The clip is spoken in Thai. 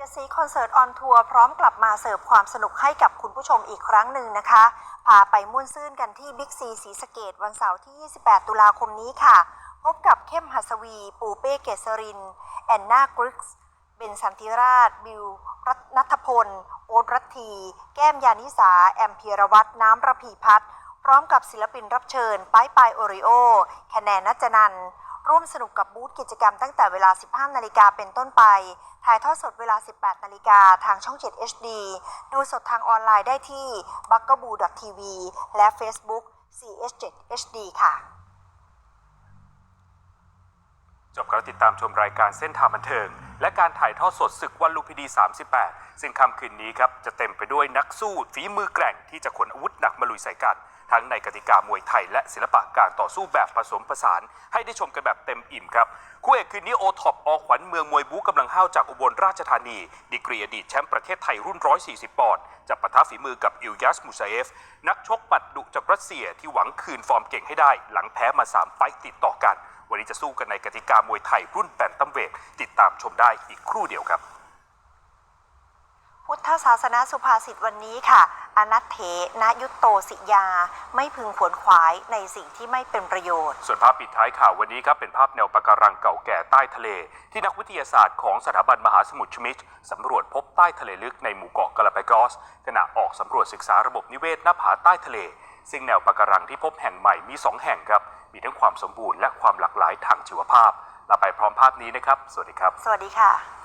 เจสซีคอนเสิร์ตออนทัวร์พร้อมกลับมาเสิร์ฟความสนุกให้กับคุณผู้ชมอีกครั้งหนึ่งนะคะ พาไปมุ่นซื่นกันที่บิ๊กซีศรีสะเกดวันเสาร์ที่ 28 ตุลาคมนี้ค่ะ พบกับเข้มหัสวี ปูเป้เกษริน แอนนากริกส์เบนสันติราช บิวรัตนัทพล โอ๊ตรัตที แก้มยานิสา แอมพีรวัตรน้ำระพีพัฒน์พร้อมกับศิลปินรับเชิญป้ายปายโอริโอ แคนแนนนัจจนันท์ ร่วมสนุกกับบูธกิจกรรมตั้งแต่เวลา 15 นาฬิกาเป็นต้นไป ถ่ายทอดสดเวลา 18 นาฬิกาทางช่อง 7 HD ดูสดทางออนไลน์ได้ที่ b u g a b o o TV และ Facebook CS7 HD ค่ะ จบการติดตามชมรายการเส้นทางบันเทิง และการถ่ายทอดสดศึกวันลุมพินี 38 ซึ่งค่ำคืนนี้ครับ จะเต็มไปด้วยนักสู้ฝีมือแกร่งที่จะขนอาวุธหนักมาลุยใส่กัน ทั้งในกติกามวยไทยและศิลปะการต่อสู้แบบผสมผสาน ให้ได้ชมกันแบบเต็มอิ่มครับ คู่เอกคืนนี้โอท็อปอขวัญเมืองมวยบู๊กำลังห้าวจากอุบลราชธานี ดีกรีอดีตแชมป์ประเทศไทยรุ่น 140 ปอนด์จะปะทะฝีมือกับอิลยัสมูซาเอฟ นักชกหมัดดุจากรัสเซียที่หวังคืนฟอร์มเก่งให้ได้ หลังแพ้มา 3 ไฟต์ติดต่อกัน วันนี้จะสู้กันในกติกามวยไทยรุ่นแบนตัมเวทติดตามชมได้อีกครู่เดียวครับ พุทธศาสนาสุภาษิตวันนี้ค่ะ อนัตเถนยุตโตสิยา ไม่พึงขวนขวายในสิ่งที่ไม่เป็นประโยชน์ ส่วนภาพปิดท้ายข่าววันนี้ครับเป็นภาพแนวปะการังเก่าแก่ใต้ทะเล ที่นักวิทยาศาสตร์ของสถาบันมหาสมุทรชมิชสำรวจพบใต้ทะเลลึกในหมู่เกาะกาลาปากอสขณะออกสำรวจศึกษาระบบนิเวศหน้าผาใต้ทะเล ซึ่งแนวปะการังที่พบแห่งใหม่มี 2 แห่งครับมีทั้งความสมบูรณ์และความหลากหลายทางชีวภาพลาไปพร้อมภาพนี้นะครับ สวัสดีครับ สวัสดีค่ะ